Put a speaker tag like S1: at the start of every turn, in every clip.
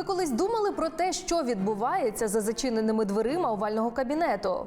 S1: Ви колись думали про те, що відбувається за зачиненими дверима овального кабінету?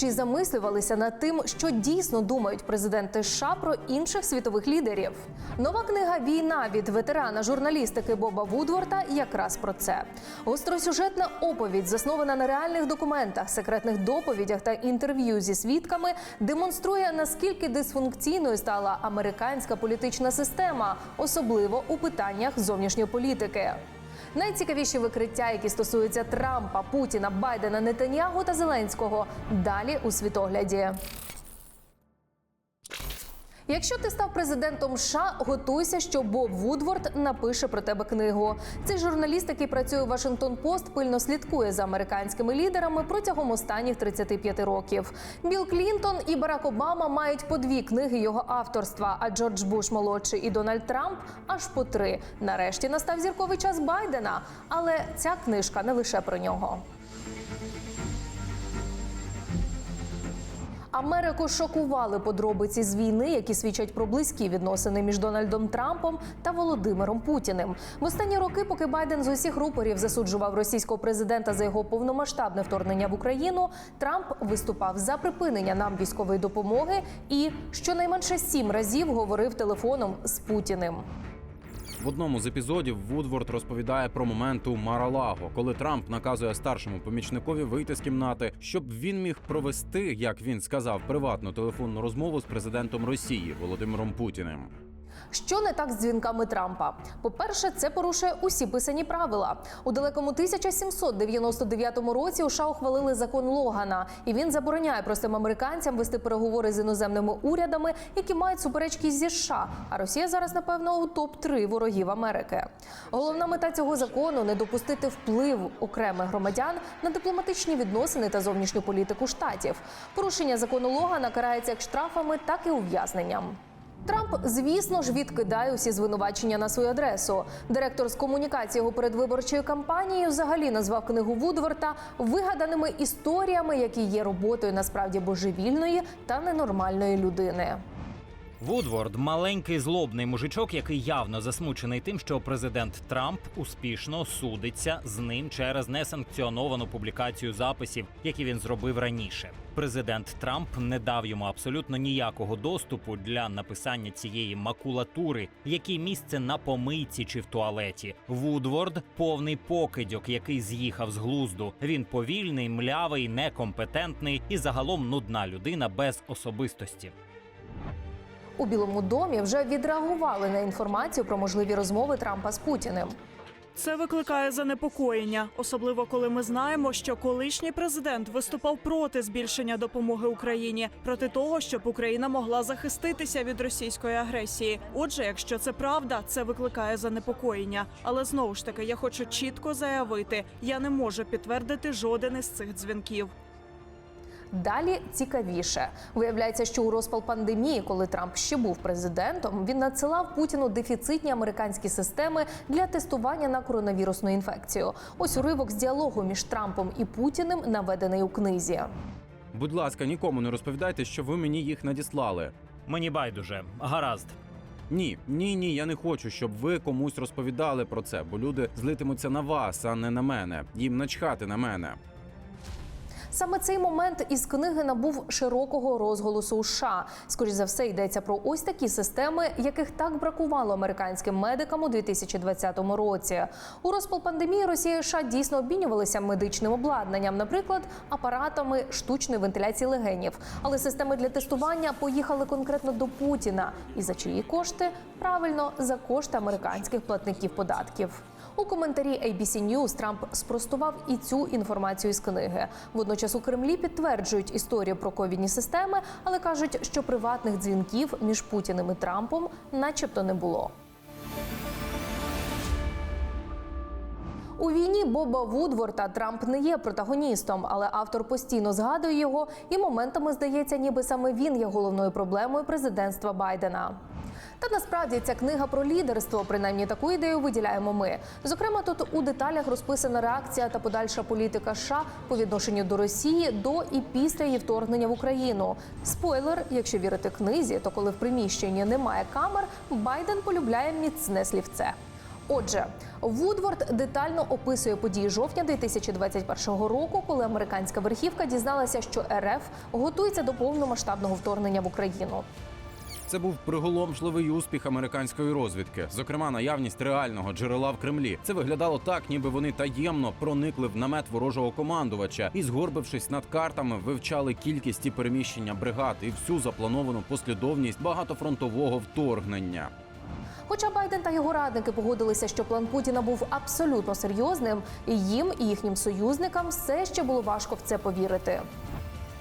S1: Чи замислювалися над тим, що дійсно думають президенти США про інших світових лідерів? Нова книга Війна від ветерана журналістики Боба Вудворта якраз про це. Гостросюжетна оповідь, заснована на реальних документах, секретних доповідях та інтерв'ю зі свідками, демонструє наскільки дисфункційною стала американська політична система, особливо у питаннях зовнішньої політики. Найцікавіші викриття, які стосуються Трампа, Путіна, Байдена, Нетаньягу та Зеленського, далі у світогляді. Якщо ти став президентом США, готуйся, що Боб Вудворд напише про тебе книгу. Цей журналіст, який працює у Вашингтон Пост, пильно слідкує за американськими лідерами протягом останніх 35 років. Білл Клінтон і Барак Обама мають по дві книги його авторства. А Джордж Буш молодший і Дональд Трамп аж по три. Нарешті настав зірковий час Байдена. Але ця книжка не лише про нього. Америку шокували подробиці з війни, які свідчать про близькі відносини між Дональдом Трампом та Володимиром Путіним. В останні роки, поки Байден з усіх рупорів засуджував російського президента за його повномасштабне вторгнення в Україну, Трамп виступав за припинення нам військової допомоги і щонайменше сім разів говорив телефоном з Путіним.
S2: В одному з епізодів Вудворд розповідає про момент у Маралаго, коли Трамп наказує старшому помічникові вийти з кімнати, щоб він міг провести, як він сказав, приватну телефонну розмову з президентом Росії Володимиром Путіним.
S1: Що не так з дзвінками Трампа? По-перше, це порушує усі писані правила. У далекому 1799 році у США ухвалили закон Логана, і він забороняє простим американцям вести переговори з іноземними урядами, які мають суперечки зі США. А Росія зараз, напевно, у топ 3 ворогів Америки. Головна мета цього закону не допустити вплив окремих громадян на дипломатичні відносини та зовнішню політику штатів. Порушення закону Логана карається як штрафами, так і ув'язненням. Трамп, звісно ж, відкидає усі звинувачення на свою адресу. Директор з комунікації його передвиборчої кампанії взагалі назвав книгу Вудворта вигаданими історіями, які є роботою насправді божевільної та ненормальної людини.
S3: Вудворд маленький злобний мужичок, який явно засмучений тим, що президент Трамп успішно судиться з ним через несанкціоновану публікацію записів, які він зробив раніше. Президент Трамп не дав йому абсолютно ніякого доступу для написання цієї макулатури, який місце на помийці чи в туалеті. Вудворд повний покидьок, який з'їхав з глузду. Він повільний, млявий, некомпетентний і загалом нудна людина без особистості.
S1: У Білому домі вже відреагували на інформацію про можливі розмови Трампа з Путіним.
S4: Це викликає занепокоєння, особливо коли ми знаємо, що колишній президент виступав проти збільшення допомоги Україні, проти того, щоб Україна могла захиститися від російської агресії. Отже, якщо це правда, це викликає занепокоєння. Але знову ж таки, я хочу чітко заявити: я не можу підтвердити жоден із цих дзвінків.
S1: Далі цікавіше виявляється, що у розпал пандемії, коли Трамп ще був президентом, він надсилав Путіну дефіцитні американські системи для тестування на коронавірусну інфекцію. Ось уривок з діалогу між Трампом і Путіним наведений у книзі.
S2: Будь ласка, нікому не розповідайте, що ви мені їх надіслали.
S3: Мені байдуже, гаразд.
S2: Ні, ні, ні, я не хочу, щоб ви комусь розповідали про це, бо люди злитимуться на вас, а не на мене. Їм начхати на мене.
S1: Саме цей момент із книги набув широкого розголосу у США. Скоріше за все йдеться про ось такі системи, яких так бракувало американським медикам у 2020 році. У розпал пандемії Росія і США дійсно обмінювалися медичним обладнанням, наприклад, апаратами штучної вентиляції легенів. Але системи для тестування поїхали конкретно до Путіна. І за чиї кошти? Правильно, за кошти американських платників податків. У коментарі ABC News Трамп спростував і цю інформацію з книги. Водночас у Кремлі підтверджують історію про ковідні системи, але кажуть, що приватних дзвінків між Путіним і Трампом, начебто, не було. У війні Боба Вудворта Трамп не є протагоністом, але автор постійно згадує його і моментами здається, ніби саме він є головною проблемою президентства Байдена. Та насправді ця книга про лідерство, принаймні таку ідею виділяємо ми. Зокрема, тут у деталях розписана реакція та подальша політика США по відношенню до Росії до і після її вторгнення в Україну. Спойлер, якщо вірити книзі, то коли в приміщенні немає камер, Байден полюбляє міцне слівце. Отже, Вудворд детально описує події жовтня 2021 року, коли американська верхівка дізналася, що РФ готується до повномасштабного вторгнення в Україну.
S2: Це був приголомшливий успіх американської розвідки, зокрема наявність реального джерела в Кремлі. Це виглядало так, ніби вони таємно проникли в намет ворожого командувача і, згорбившись над картами, вивчали кількість і переміщення бригад і всю заплановану послідовність багатофронтового вторгнення.
S1: Хоча Байден та його радники погодилися, що план Путіна був абсолютно серйозним, і їм і їхнім союзникам все ще було важко в це повірити.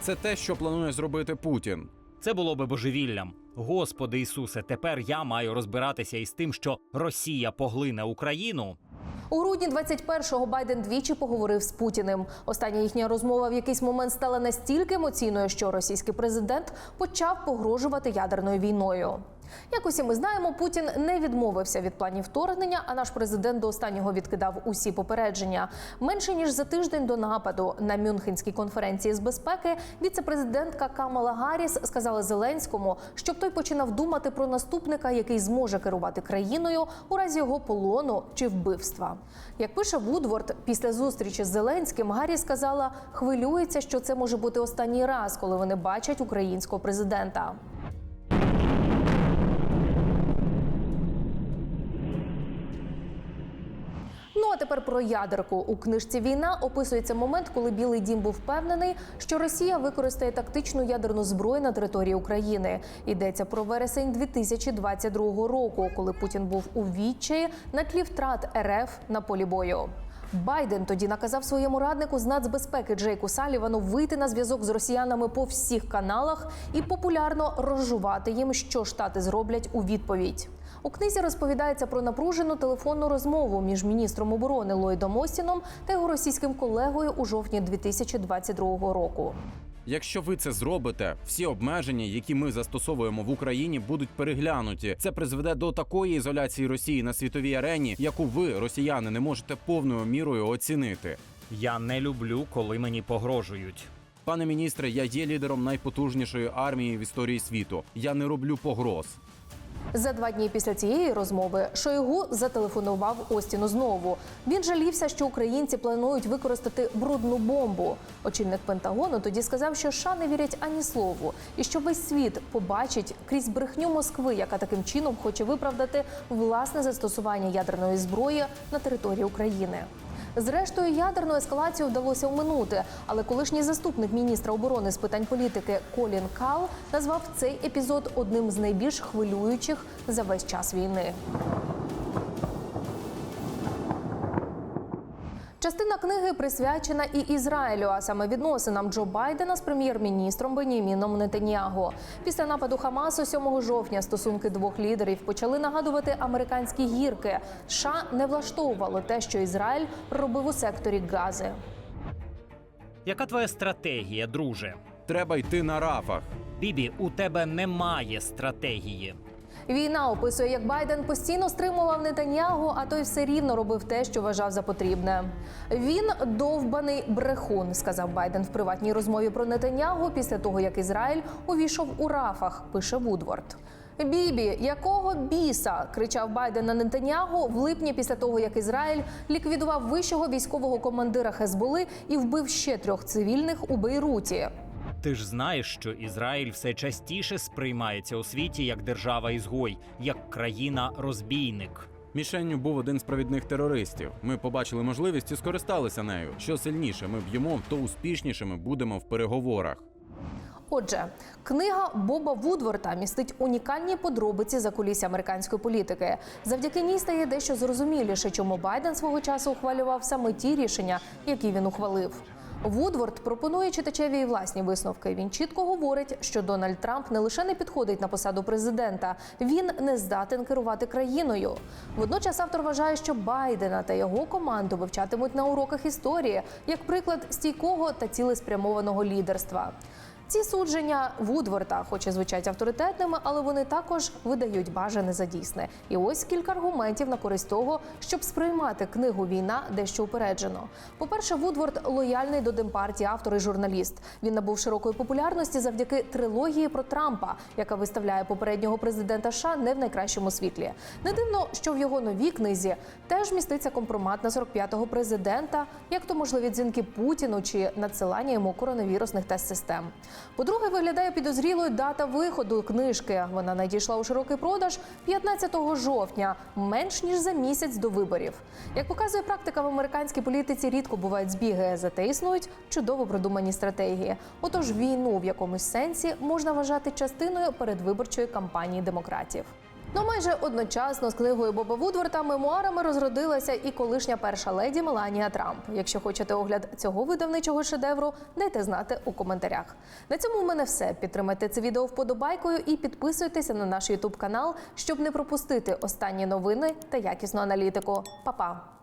S2: Це те, що планує зробити Путін.
S3: Це було би божевіллям. Господи Ісусе, тепер я маю розбиратися із тим, що Росія поглине Україну.
S1: У грудні 21-го Байден двічі поговорив з Путіним. Остання їхня розмова в якийсь момент стала настільки емоційною, що російський президент почав погрожувати ядерною війною. Як усі ми знаємо, Путін не відмовився від планів вторгнення, а наш президент до останнього відкидав усі попередження. Менше ніж за тиждень до нападу на Мюнхенській конференції з безпеки віце-президентка Камала Гарріс сказала Зеленському, щоб той починав думати про наступника, який зможе керувати країною у разі його полону чи вбивства. Як пише Вудворд, після зустрічі з Зеленським Гарріс сказала, хвилюється, що це може бути останній раз, коли вони бачать українського президента. Тепер про ядерку у книжці Війна описується момент, коли Білий Дім був впевнений, що Росія використає тактичну ядерну зброю на території України. Йдеться про вересень 2022 року, коли Путін був у відчаї на тлі втрат РФ на полі бою. Байден тоді наказав своєму раднику з нацбезпеки Джейку Салівану вийти на зв'язок з росіянами по всіх каналах і популярно розжувати їм, що штати зроблять у відповідь. У книзі розповідається про напружену телефонну розмову між міністром оборони Ллойдом Остіном та його російським колегою у жовтні 2022 року.
S2: Якщо ви це зробите, всі обмеження, які ми застосовуємо в Україні, будуть переглянуті. Це призведе до такої ізоляції Росії на світовій арені, яку ви, росіяни, не можете повною мірою оцінити.
S3: Я не люблю, коли мені погрожують.
S2: Пане міністре, я є лідером найпотужнішої армії в історії світу. Я не роблю погроз.
S1: За два дні після цієї розмови Шойгу зателефонував Остіну знову. Він жалівся, що українці планують використати брудну бомбу. Очільник Пентагону тоді сказав, що США не вірять ані слову, і що весь світ побачить крізь брехню Москви, яка таким чином хоче виправдати власне застосування ядерної зброї на території України. Зрештою, ядерну ескалацію вдалося оминути, але колишній заступник міністра оборони з питань політики Колін Кал назвав цей епізод одним з найбільш хвилюючих за весь час війни. Частина книги присвячена і Ізраїлю, а саме відносинам Джо Байдена з прем'єр-міністром Беніміном Нетаньяго. Після нападу Хамасу 7 жовтня стосунки двох лідерів почали нагадувати американські гірки. США не влаштовувало те, що Ізраїль робив у секторі Гази.
S3: Яка твоя стратегія, друже?
S2: Треба йти на рафах.
S3: Бібі, у тебе немає стратегії.
S1: Війна описує, як Байден постійно стримував Нетаньягу, а той все рівно робив те, що вважав за потрібне. Він довбаний брехун, сказав Байден в приватній розмові про Нетаньягу після того, як Ізраїль увійшов у рафах. Пише Вудворд. Бібі, якого біса? кричав Байден на Нетаньягу в липні після того, як Ізраїль ліквідував вищого військового командира Хезболи і вбив ще трьох цивільних у Бейруті.
S3: Ти ж знаєш, що Ізраїль все частіше сприймається у світі як держава-ізгой, як країна-розбійник.
S2: Мішенню був один з провідних терористів. Ми побачили можливість і скористалися нею. Що сильніше ми б'ємо, то успішнішими будемо в переговорах.
S1: Отже, книга Боба Вудворта містить унікальні подробиці за кулісся американської політики. Завдяки ній стає дещо зрозуміліше, чому Байден свого часу ухвалював саме ті рішення, які він ухвалив. Вудворд пропонує читачеві власні висновки. Він чітко говорить, що Дональд Трамп не лише не підходить на посаду президента, він не здатен керувати країною. Водночас автор вважає, що Байдена та його команду вивчатимуть на уроках історії як приклад стійкого та цілеспрямованого лідерства. Ці судження Вудворта, хоч і звучать авторитетними, але вони також видають бажане за дійсне. І ось кілька аргументів на користь того, щоб сприймати книгу Війна дещо упереджено. По-перше, Вудворд лояльний до демпартії автор і журналіст. Він набув широкої популярності завдяки трилогії про Трампа, яка виставляє попереднього президента США не в найкращому світлі. Не дивно, що в його новій книзі теж міститься компромат на 45-го президента, як то можливі дзвінки Путіну чи надсилання йому коронавірусних тест-систем. По-друге, виглядає підозрілою дата виходу книжки. Вона надійшла у широкий продаж 15 жовтня, менш ніж за місяць до виборів. Як показує практика в американській політиці, рідко бувають збіги, зате існують чудово продумані стратегії. Отож, війну в якомусь сенсі можна вважати частиною передвиборчої кампанії демократів. Ну, майже одночасно з книгою Боба Вудворта мемуарами розродилася і колишня перша леді Меланія Трамп. Якщо хочете огляд цього видавничого шедевру, дайте знати у коментарях. На цьому в мене все. Підтримайте це відео вподобайкою і підписуйтеся на наш Ютуб канал, щоб не пропустити останні новини та якісну аналітику. Па-па!